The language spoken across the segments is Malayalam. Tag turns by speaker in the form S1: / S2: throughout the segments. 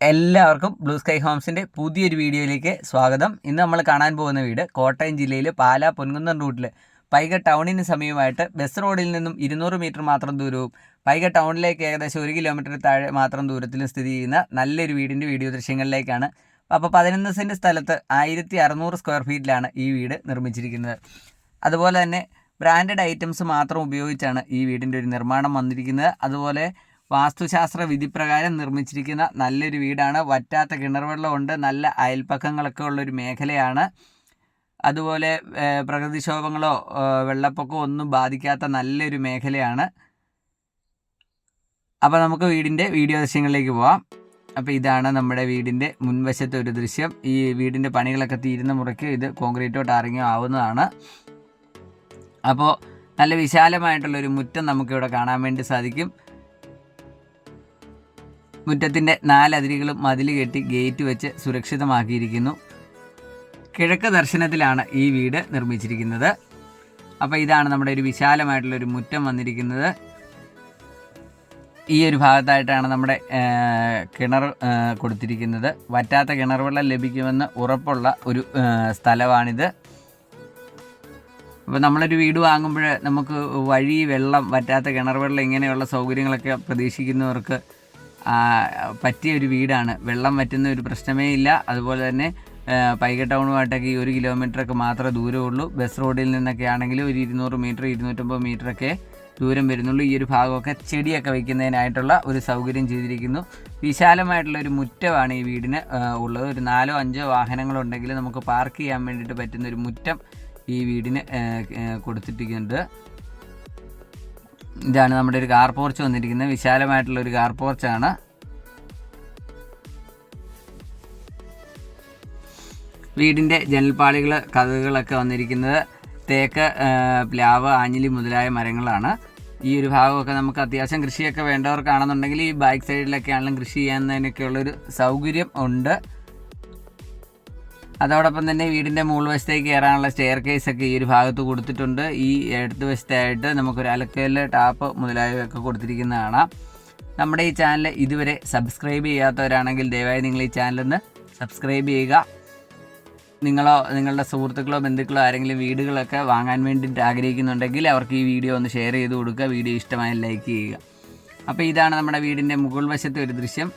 S1: എല്ലാവർക്കും ബ്ലൂ സ്കൈ ഹോംസിന്റെ പുതിയൊരു വീഡിയോയിലേക്ക് സ്വാഗതം. ഇന്ന് നമ്മൾ കാണാൻ പോകുന്ന വീട് കോട്ടയം ജില്ലയിൽ പാലാ പൊൻകുന്നം റൂട്ടിൽ പൈക ടൗണിന് സമീപമായിട്ട് ബസ് റോഡിൽ നിന്നും ഇരുന്നൂറ് മീറ്റർ മാത്രം ദൂരവും പൈക ടൗണിലേക്ക് ഏകദേശം ഒരു കിലോമീറ്റർ താഴെ മാത്രം ദൂരത്തിലും സ്ഥിതി ചെയ്യുന്ന നല്ലൊരു വീടിന്റെ വീഡിയോ ദൃശ്യങ്ങളിലേക്കാണ്. അപ്പോൾ പതിനൊന്ന് സെന്റ് സ്ഥലത്ത് ആയിരത്തി അറുന്നൂറ് സ്ക്വയർ ഫീറ്റിലാണ് ഈ വീട് നിർമ്മിച്ചിരിക്കുന്നത്. അതുപോലെ തന്നെ ബ്രാൻഡഡ് ഐറ്റംസ് മാത്രം ഉപയോഗിച്ചാണ് ഈ വീടിന്റെ ഒരു നിർമ്മാണം വന്നിരിക്കുന്നത്. അതുപോലെ വാസ്തുശാസ്ത്ര വിധിപ്രകാരം നിർമ്മിച്ചിരിക്കുന്ന നല്ലൊരു വീടാണ്. വറ്റാത്ത കിണർ വെള്ളമുണ്ട് നല്ല അയൽപ്പക്കങ്ങളൊക്കെ ഉള്ളൊരു മേഖലയാണ്. അതുപോലെ പ്രകൃതിക്ഷോഭങ്ങളോ വെള്ളപ്പൊക്കമോ ഒന്നും ബാധിക്കാത്ത നല്ലൊരു മേഖലയാണ്. അപ്പോൾ നമുക്ക് വീടിന്റെ വീഡിയോ ദൃശ്യങ്ങളിലേക്ക് പോവാം. അപ്പോൾ ഇതാണ് നമ്മുടെ വീടിന്റെ മുൻവശത്തെ ഒരു ദൃശ്യം. ഈ വീടിന്റെ പണികളൊക്കെ തീരുന്ന മുറയ്ക്ക് ഇത് കോൺക്രീറ്റോ ടാറിങ്ങോ ആവുന്നതാണ്. അപ്പോൾ നല്ല വിശാലമായിട്ടുള്ളൊരു മുറ്റം നമുക്കിവിടെ കാണാൻ വേണ്ടി സാധിക്കും. മുറ്റത്തിന്റെ നാലതിരികളും മതിൽ കെട്ടി ഗേറ്റ് വെച്ച് സുരക്ഷിതമാക്കിയിരിക്കുന്നു. കിഴക്ക് ദർശനത്തിലാണ് ഈ വീട് നിർമ്മിച്ചിരിക്കുന്നത്. അപ്പോൾ ഇതാണ് നമ്മുടെ ഒരു വിശാലമായിട്ടുള്ളൊരു മുറ്റം വന്നിരിക്കുന്നത്. ഈ ഒരു ഭാഗത്തായിട്ടാണ് നമ്മുടെ കിണർ കൊടുത്തിരിക്കുന്നത്. വറ്റാത്ത കിണർ വെള്ളം ലഭിക്കുമെന്ന് ഉറപ്പുള്ള ഒരു സ്ഥലമാണിത്. അപ്പോൾ നമ്മളൊരു വീട് വാങ്ങുമ്പോൾ നമുക്ക് വഴി വെള്ളം വറ്റാത്ത കിണർ വെള്ളം ഇങ്ങനെയുള്ള സൗകര്യങ്ങളൊക്കെ പ്രതീക്ഷിക്കുന്നവർക്ക് പറ്റിയ ഒരു വീടാണ്. വെള്ളം വറ്റുന്ന ഒരു പ്രശ്നമേ ഇല്ല. അതുപോലെ തന്നെ പൈക ടൗണുമായിട്ടൊക്കെ ഈ ഒരു കിലോമീറ്ററൊക്കെ മാത്രമേ ദൂരമുള്ളൂ ബസ് റോഡിൽ നിന്നൊക്കെ ആണെങ്കിൽ ഒരു ഇരുന്നൂറ് മീറ്റർ ഇരുന്നൂറ്റമ്പത് മീറ്ററൊക്കെ ദൂരം വരുന്നുള്ളൂ. ഈ ഒരു ഭാഗമൊക്കെ ചെടിയൊക്കെ വയ്ക്കുന്നതിനായിട്ടുള്ള ഒരു സൗകര്യം ചെയ്തിരിക്കുന്നു. വിശാലമായിട്ടുള്ള ഒരു മുറ്റമാണ് ഈ വീടിന് ഉള്ളത്. ഒരു നാലോ അഞ്ചോ വാഹനങ്ങളുണ്ടെങ്കിൽ നമുക്ക് പാർക്ക് ചെയ്യാൻ വേണ്ടിയിട്ട് പറ്റുന്ന ഒരു മുറ്റം ഈ വീടിന് കൊടുത്തിട്ടുണ്ട്. ഇതാണ് നമ്മുടെ ഒരു കാർ പോർച്ച് വന്നിരിക്കുന്നത്. വിശാലമായിട്ടുള്ള ഒരു കാർ പോർച്ചാണ്. വീടിന്റെ ജനൽപ്പാളികൾ കഥകളൊക്കെ വന്നിരിക്കുന്നത്. തേക്ക് പ്ലാവ് ആഞ്ഞിലി മുതലായ മരങ്ങളാണ്. ഈ ഒരു ഭാഗമൊക്കെ നമുക്ക് അത്യാവശ്യം കൃഷിയൊക്കെ വേണ്ടവർക്കാണെന്നുണ്ടെങ്കിൽ ഈ ബാക്ക് സൈഡിലൊക്കെ ആണെങ്കിലും കൃഷി ചെയ്യുന്നതിനൊക്കെയുള്ളൊരു സൗകര്യം ഉണ്ട്. അതോടൊപ്പം തന്നെ വീടിന്റെ മുകൾ വശത്തേക്ക് കയറാനുള്ള സ്റ്റെയർ കേസ് ഒക്കെ ഈ ഒരു ഭാഗത്ത് കൊടുത്തിട്ടുണ്ട്. ഈ ഇടത് വശത്തായിട്ട് നമുക്കൊരു അലക്കൽ ടാപ്പ് മുതലായവയൊക്കെ കൊടുത്തിരിക്കുന്ന കാണാം നമ്മുടെ ഈ ചാനൽ ഇതുവരെ സബ്സ്ക്രൈബ് ചെയ്യാത്തവരാണെങ്കിൽ ദയവായി നിങ്ങൾ ഈ ചാനലിന്ന് സബ്സ്ക്രൈബ് ചെയ്യുക. നിങ്ങളോ നിങ്ങളുടെ സുഹൃത്തുക്കളോ ബന്ധുക്കളോ ആരെങ്കിലും വീടുകളൊക്കെ വാങ്ങാൻ വേണ്ടിയിട്ട് ആഗ്രഹിക്കുന്നുണ്ടെങ്കിൽ അവർക്ക് ഈ വീഡിയോ ഒന്ന് ഷെയർ ചെയ്ത് കൊടുക്കുക. വീഡിയോ ഇഷ്ടമായി ലൈക്ക് ചെയ്യുക. അപ്പോൾ ഇതാണ് നമ്മുടെ വീടിന്റെ മുകൾ വശത്തെ ഒരു ദൃശ്യം.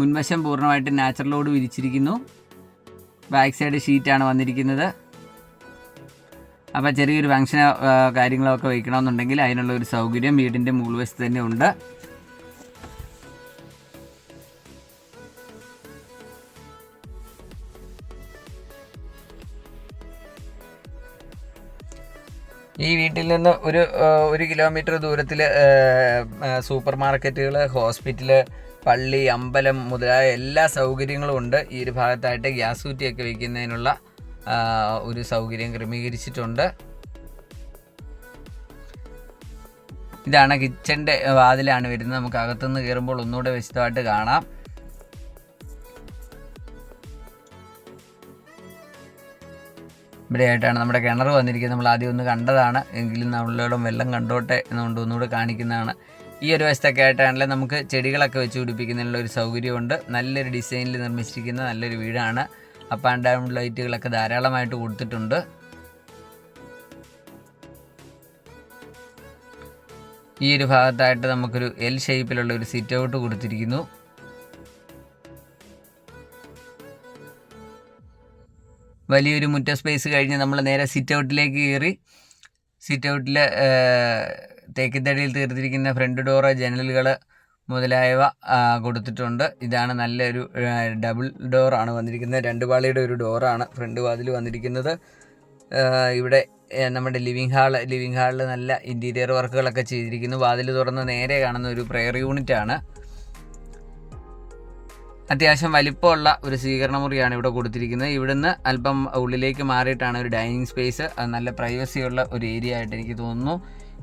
S1: മുൻവശം പൂർണമായിട്ട് നാച്ചുറലോട് വിരിച്ചിരിക്കുന്നു. ബാക്ക് സൈഡ് ഷീറ്റാണ് വന്നിരിക്കുന്നത്. അപ്പോൾ ചെറിയൊരു ഫംഗ്ഷനോ കാര്യങ്ങളൊക്കെ വയ്ക്കണമെന്നുണ്ടെങ്കിൽ അതിനുള്ള ഒരു സൗകര്യം വീടിന്റെ മുകൾവശത്ത് തന്നെ ഉണ്ട്. ഈ വീട്ടിൽ നിന്ന് ഒരു ഒരു കിലോമീറ്റർ ദൂരത്തിൽ സൂപ്പർ മാർക്കറ്റുകൾ ഹോസ്പിറ്റൽ പള്ളി അമ്പലം മുതലായ എല്ലാ സൗകര്യങ്ങളും ഉണ്ട്. ഈ ഒരു ഭാഗത്തായിട്ട് ഗ്യാസ് കുറ്റിയൊക്കെ വയ്ക്കുന്നതിനുള്ള ഒരു സൗകര്യം ക്രമീകരിച്ചിട്ടുണ്ട്. ഇതാണ് കിച്ചന്റെ വാതിലാണ് വരുന്നത്. നമുക്ക് അകത്തുനിന്ന് കയറുമ്പോൾ ഒന്നുകൂടെ വിശദമായിട്ട് കാണാം. ഇവിടെയായിട്ടാണ് നമ്മുടെ കിണർ വന്നിരിക്കുന്നത്. നമ്മൾ ആദ്യം ഒന്ന് കണ്ടതാണ്. എങ്കിലും നമ്മളോടും വെള്ളം കണ്ടോട്ടെ എന്നുകൊണ്ട് ഒന്നുകൂടെ കാണിക്കുന്നതാണ്. ഈ ഒരു വശത്തൊക്കെ ആയിട്ടാണെങ്കിൽ നമുക്ക് ചെടികളൊക്കെ വെച്ച് പിടിപ്പിക്കുന്നതിനുള്ള ഒരു സൗകര്യമുണ്ട്. നല്ലൊരു ഡിസൈനിൽ നിർമ്മിച്ചിരിക്കുന്ന നല്ലൊരു വീടാണ്. അപ്പ് ആൻഡ് ഡൗൺ ലൈറ്റുകളൊക്കെ ധാരാളമായിട്ട് കൊടുത്തിട്ടുണ്ട്. ഈ ഒരു ഭാഗത്തായിട്ട് നമുക്കൊരു എൽ ഷേപ്പിലുള്ള ഒരു സിറ്റ് ഔട്ട് കൊടുത്തിരിക്കുന്നു. വലിയൊരു മുറ്റ സ്പേസ് കഴിഞ്ഞ് നമ്മൾ നേരെ സിറ്റ് ഔട്ടിലേക്ക് കയറി. സിറ്റ് ഔട്ടിൽ തേക്കിത്തടിയിൽ തീർത്തിരിക്കുന്ന ഫ്രണ്ട് ഡോറ് ജനലുകൾ മുതലായവ കൊടുത്തിട്ടുണ്ട്. ഇതാണ് നല്ലൊരു ഡബിൾ ഡോറാണ് വന്നിരിക്കുന്നത്. രണ്ട് പാളിയുടെ ഒരു ഡോറാണ് ഫ്രണ്ട് വാതിൽ വന്നിരിക്കുന്നത്. ഇവിടെ നമ്മുടെ ലിവിങ് ഹാൾ ലിവിങ് ഹാളിൽ നല്ല ഇന്റീരിയർ വർക്കുകളൊക്കെ ചെയ്തിരിക്കുന്നു. വാതിൽ തുറന്ന് നേരെ കാണുന്ന ഒരു പ്രെയർ യൂണിറ്റ് ആണ്. അത്യാവശ്യം വലിപ്പമുള്ള ഒരു സ്വീകരണ മുറിയാണ് ഇവിടെ കൊടുത്തിരിക്കുന്നത്. ഇവിടുന്ന് അല്പം ഉള്ളിലേക്ക് മാറിയിട്ടാണ് ഒരു ഡൈനിങ് സ്പേസ്. നല്ല പ്രൈവസിയുള്ള ഒരു ഏരിയ ആയിട്ട് എനിക്ക് തോന്നുന്നു.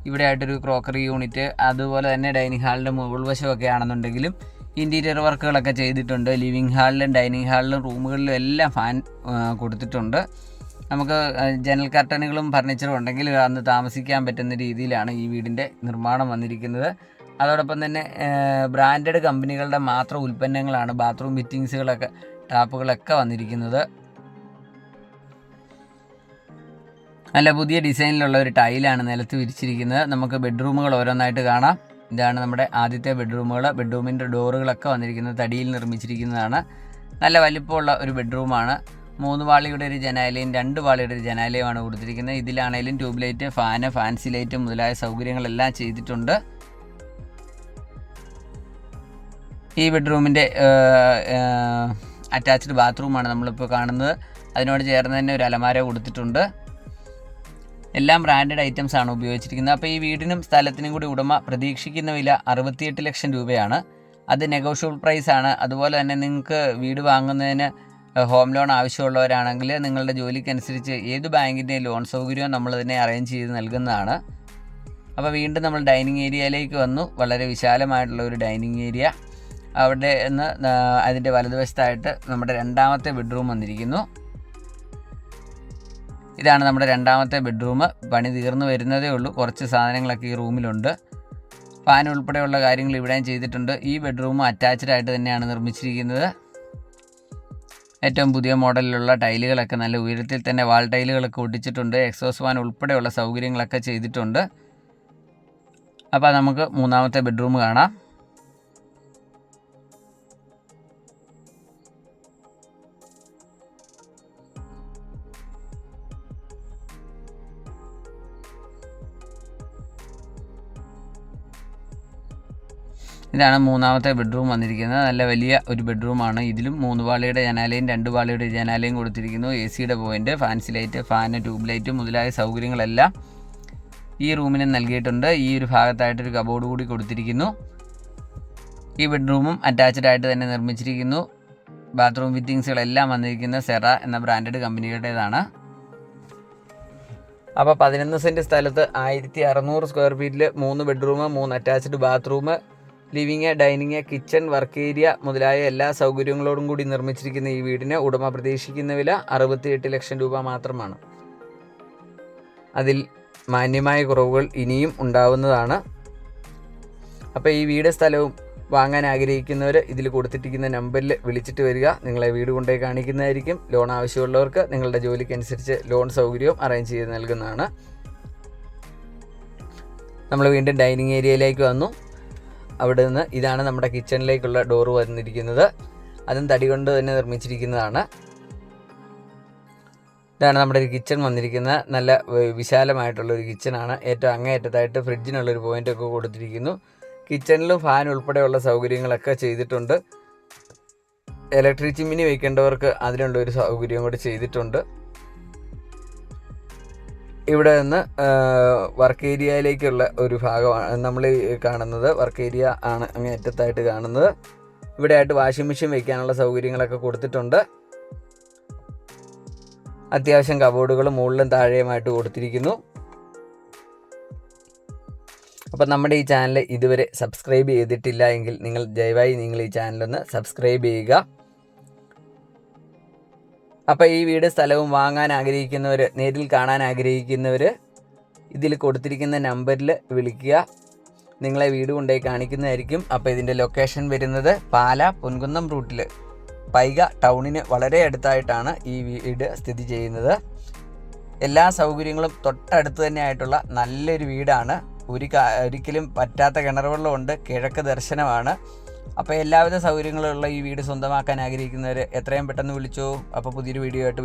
S1: ഇവിടെ ആയിട്ടൊരു ക്രോക്കറി യൂണിറ്റ് അതുപോലെ തന്നെ ഡൈനിങ് ഹാളിന്റെ മുകൾ വശമൊക്കെ ആണെന്നുണ്ടെങ്കിലും ഇന്റീരിയർ വർക്കുകളൊക്കെ ചെയ്തിട്ടുണ്ട്. ലിവിങ് ഹാളിലും ഡൈനിങ് ഹാളിലും റൂമുകളിലും എല്ലാം ഫാൻ കൊടുത്തിട്ടുണ്ട്. നമുക്ക് ജനൽ കർട്ടനുകളും ഫർണിച്ചറും ഉണ്ടെങ്കിൽ അന്ന് താമസിക്കാൻ പറ്റുന്ന രീതിയിലാണ് ഈ വീടിന്റെ നിർമ്മാണം വന്നിരിക്കുന്നത്. അതോടൊപ്പം തന്നെ ബ്രാൻഡഡ് കമ്പനികളുടെ മാത്രം ഉൽപ്പന്നങ്ങളാണ് ബാത്റൂം ഫിറ്റിങ്സുകളൊക്കെ ടാപ്പുകളൊക്കെ വന്നിരിക്കുന്നത്. നല്ല പുതിയ ഡിസൈനിലുള്ള ഒരു ടൈലാണ് നിലത്ത് വിരിച്ചിരിക്കുന്നത്. നമുക്ക് ബെഡ്റൂമുകൾ ഓരോന്നായിട്ട് കാണാം. ഇതാണ് നമ്മുടെ ആദ്യത്തെ ബെഡ്റൂമുകൾ. ബെഡ്റൂമിന്റെ ഡോറുകളൊക്കെ വന്നിരിക്കുന്നത് തടിയിൽ നിർമ്മിച്ചിരിക്കുന്നതാണ്. നല്ല വലിപ്പമുള്ള ഒരു ബെഡ്റൂമാണ്. മൂന്ന് വാളിയുടെ ഒരു ജനാലയും രണ്ട് വാളിയുടെ ഒരു ജനാലയുമാണ് കൊടുത്തിരിക്കുന്നത്. ഇതിലാണെങ്കിലും tube light fan fancy light മുതലായ സൗകര്യങ്ങളെല്ലാം ചെയ്തിട്ടുണ്ട്. ഈ ബെഡ്റൂമിന്റെ അറ്റാച്ച്ഡ് ബാത്റൂമാണ് നമ്മളിപ്പോൾ കാണുന്നത്. അതിനോട് ചേർന്ന് തന്നെ ഒരു അലമാര കൊടുത്തിട്ടുണ്ട്. എല്ലാം ബ്രാൻഡഡ് ഐറ്റംസ് ആണ് ഉപയോഗിച്ചിരിക്കുന്നത്. അപ്പോൾ ഈ വീടിനും സ്ഥലത്തിനും കൂടി ഉടമ പ്രതീക്ഷിക്കുന്ന വില അറുപത്തിയെട്ട് ലക്ഷം രൂപയാണ്. അത് നെഗോഷ്യബിൾ പ്രൈസ് ആണ്. അതുപോലെ തന്നെ നിങ്ങൾക്ക് വീട് വാങ്ങുന്നതിന് ഹോം ലോൺ ആവശ്യമുള്ളവരാണെങ്കിൽ നിങ്ങളുടെ ജോലിക്കനുസരിച്ച് ഏത് ബാങ്കിന്റെ ലോൺ സൗകര്യവും നമ്മൾ അതിനെ അറേഞ്ച് ചെയ്ത് നൽകുന്നതാണ്. അപ്പോൾ വീണ്ടും നമ്മൾ ഡൈനിങ് ഏരിയയിലേക്ക് വന്നു. വളരെ വിശാലമായിട്ടുള്ള ഒരു ഡൈനിങ് ഏരിയ അവിടെ നിന്ന് അതിന്റെ വലതുവശത്തായിട്ട് നമ്മുടെ രണ്ടാമത്തെ ബെഡ്റൂം വന്നിരിക്കുന്നു. ഇതാണ് നമ്മുടെ രണ്ടാമത്തെ ബെഡ്റൂം. പണി തീർന്നു വരുന്നതേ ഉള്ളൂ. കുറച്ച് സാധനങ്ങളൊക്കെ ഈ റൂമിലുണ്ട്. ഫാൻ ഉൾപ്പെടെയുള്ള കാര്യങ്ങൾ ഇവിടെയും ചെയ്തിട്ടുണ്ട്. ഈ ബെഡ്റൂം അറ്റാച്ച്ഡ് ആയിട്ട് തന്നെയാണ് നിർമ്മിച്ചിരിക്കുന്നത്. ഏറ്റവും പുതിയ മോഡലിലുള്ള ടൈലുകളൊക്കെ നല്ല ഉയരത്തിൽ തന്നെ വാൾ ടൈലുകളൊക്കെ ഒട്ടിച്ചിട്ടുണ്ട്. എക്സോസ് ഫാൻ ഉൾപ്പെടെയുള്ള സൗകര്യങ്ങളൊക്കെ ചെയ്തിട്ടുണ്ട്. അപ്പോൾ നമുക്ക് മൂന്നാമത്തെ ബെഡ്റൂം കാണാം. ഇതാണ് മൂന്നാമത്തെ ബെഡ്റൂം വന്നിരിക്കുന്നത്. നല്ല വലിയ ഒരു ബെഡ്റൂമാണ് ഇതിലും മൂന്ന് പാളിയുടെ ജനാലയും രണ്ട് പാളിയുടെ ജനാലയും കൊടുത്തിരിക്കുന്നു. എ സിയുടെ point fancy light fan tube light മുതലായ സൗകര്യങ്ങളെല്ലാം ഈ റൂമിന് നൽകിയിട്ടുണ്ട്. ഈ ഒരു ഭാഗത്തായിട്ടൊരു കബോർഡ് കൂടി കൊടുത്തിരിക്കുന്നു. ഈ ബെഡ്റൂമും അറ്റാച്ച്ഡ് ആയിട്ട് തന്നെ നിർമ്മിച്ചിരിക്കുന്നു. ബാത്റൂം ഫിറ്റിങ്സുകളെല്ലാം വന്നിരിക്കുന്ന സെറ എന്ന ബ്രാൻഡഡ് കമ്പനികളുടേതാണ് അപ്പോൾ പതിനൊന്ന് സെന്റ് സ്ഥലത്ത് ആയിരത്തി അറുന്നൂറ് സ്ക്വയർ ഫീറ്റിൽ മൂന്ന് ബെഡ്റൂം മൂന്ന് attached bathroom living dining kitchen work area മുതലായ എല്ലാ സൗകര്യങ്ങളോടും കൂടി നിർമ്മിച്ചിരിക്കുന്ന ഈ വീടിന് ഉടമ പ്രതീക്ഷിക്കുന്ന വില അറുപത്തിയെട്ട് ലക്ഷം രൂപ മാത്രമാണ്. അതിൽ മാന്യമായ കുറവുകൾ ഇനിയും ഉണ്ടാവുന്നതാണ്. അപ്പോൾ ഈ വീട് സ്ഥലവും വാങ്ങാൻ ആഗ്രഹിക്കുന്നവർ ഇതിൽ കൊടുത്തിട്ടിരിക്കുന്ന നമ്പറിൽ വിളിച്ചിട്ട് വരിക. നിങ്ങളെ വീട് കൊണ്ടുപോയി കാണിക്കുന്നതായിരിക്കും. ലോൺ ആവശ്യമുള്ളവർക്ക് നിങ്ങളുടെ ജോലിക്കനുസരിച്ച് ലോൺ സൗകര്യവും അറേഞ്ച് ചെയ്ത് നൽകുന്നതാണ്. നമ്മൾ വീണ്ടും ഡൈനിങ് ഏരിയയിലേക്ക് വന്നു. അവിടെ നിന്ന് ഇതാണ് നമ്മുടെ കിച്ചണിലേക്കുള്ള ഡോറ് വന്നിരിക്കുന്നത്. അതും തടി കൊണ്ട് തന്നെ നിർമ്മിച്ചിരിക്കുന്നതാണ്. ഇതാണ് നമ്മുടെ ഒരു കിച്ചൺ വന്നിരിക്കുന്ന നല്ല വിശാലമായിട്ടുള്ള ഒരു കിച്ചണാണ്. ഏറ്റവും അങ്ങേയറ്റത്തായിട്ട് ഫ്രിഡ്ജിനുള്ളൊരു പോയിന്റൊക്കെ കൊടുത്തിരിക്കുന്നു. കിച്ചണിലും ഫാൻ ഉൾപ്പെടെയുള്ള സൗകര്യങ്ങളൊക്കെ ചെയ്തിട്ടുണ്ട്. ഇലക്ട്രിക് ചിമ്മിനി വയ്ക്കേണ്ടവർക്ക് അതിനുള്ള ഒരു സൗകര്യം കൂടി ചെയ്തിട്ടുണ്ട്. ഇവിടെ നിന്ന് വർക്ക് ഏരിയയിലേക്കുള്ള ഒരു ഭാഗമാണ്. നമ്മൾ കാണുന്നത് വർക്ക് ഏരിയ ആണ് അങ്ങേറ്റത്തായിട്ട് കാണുന്നത്. ഇവിടെ ആയിട്ട് വാഷിംഗ് മെഷീൻ വയ്ക്കാനുള്ള സൗകര്യങ്ങളൊക്കെ കൊടുത്തിട്ടുണ്ട്. അത്യാവശ്യം കബോർഡുകൾ മുകളിലും താഴെയുമായിട്ട് കൊടുത്തിരിക്കുന്നു. അപ്പം നമ്മുടെ ഈ ചാനൽ ഇതുവരെ സബ്സ്ക്രൈബ് ചെയ്തിട്ടില്ല എങ്കിൽ നിങ്ങൾ ദയവായി നിങ്ങൾ ഈ ചാനലൊന്ന് സബ്സ്ക്രൈബ് ചെയ്യുക. അപ്പോൾ ഈ വീട് സ്ഥലവും വാങ്ങാൻ ആഗ്രഹിക്കുന്നവർ നേരിൽ കാണാൻ ആഗ്രഹിക്കുന്നവർ ഇതിൽ കൊടുത്തിരിക്കുന്ന നമ്പറിൽ വിളിക്കുക. നിങ്ങളെ വീട് കൊണ്ടുപോയി കാണിക്കുന്നതായിരിക്കും. അപ്പോൾ ഇതിന്റെ ലൊക്കേഷൻ വരുന്നത് പാല പൊൻകുന്നം റൂട്ടിൽ. പൈക ടൗണിന് വളരെ അടുത്തായിട്ടാണ് ഈ വീട് സ്ഥിതി ചെയ്യുന്നത്. എല്ലാ സൗകര്യങ്ങളും തൊട്ടടുത്ത് തന്നെ ആയിട്ടുള്ള നല്ലൊരു വീടാണ്. ഒരു ഒരിക്കലും പറ്റാത്ത കിണറുവെള്ളമുണ്ട്. കിഴക്ക് ദർശനമാണ്. അപ്പോൾ എല്ലാവിധ സൗകര്യങ്ങളുള്ള ഈ വീട് സ്വന്തമാക്കാൻ ആഗ്രഹിക്കുന്നവർ എത്രയും പെട്ടെന്ന് വിളിച്ചോ. അപ്പോൾ പുതിയൊരു വീഡിയോ ആയിട്ട്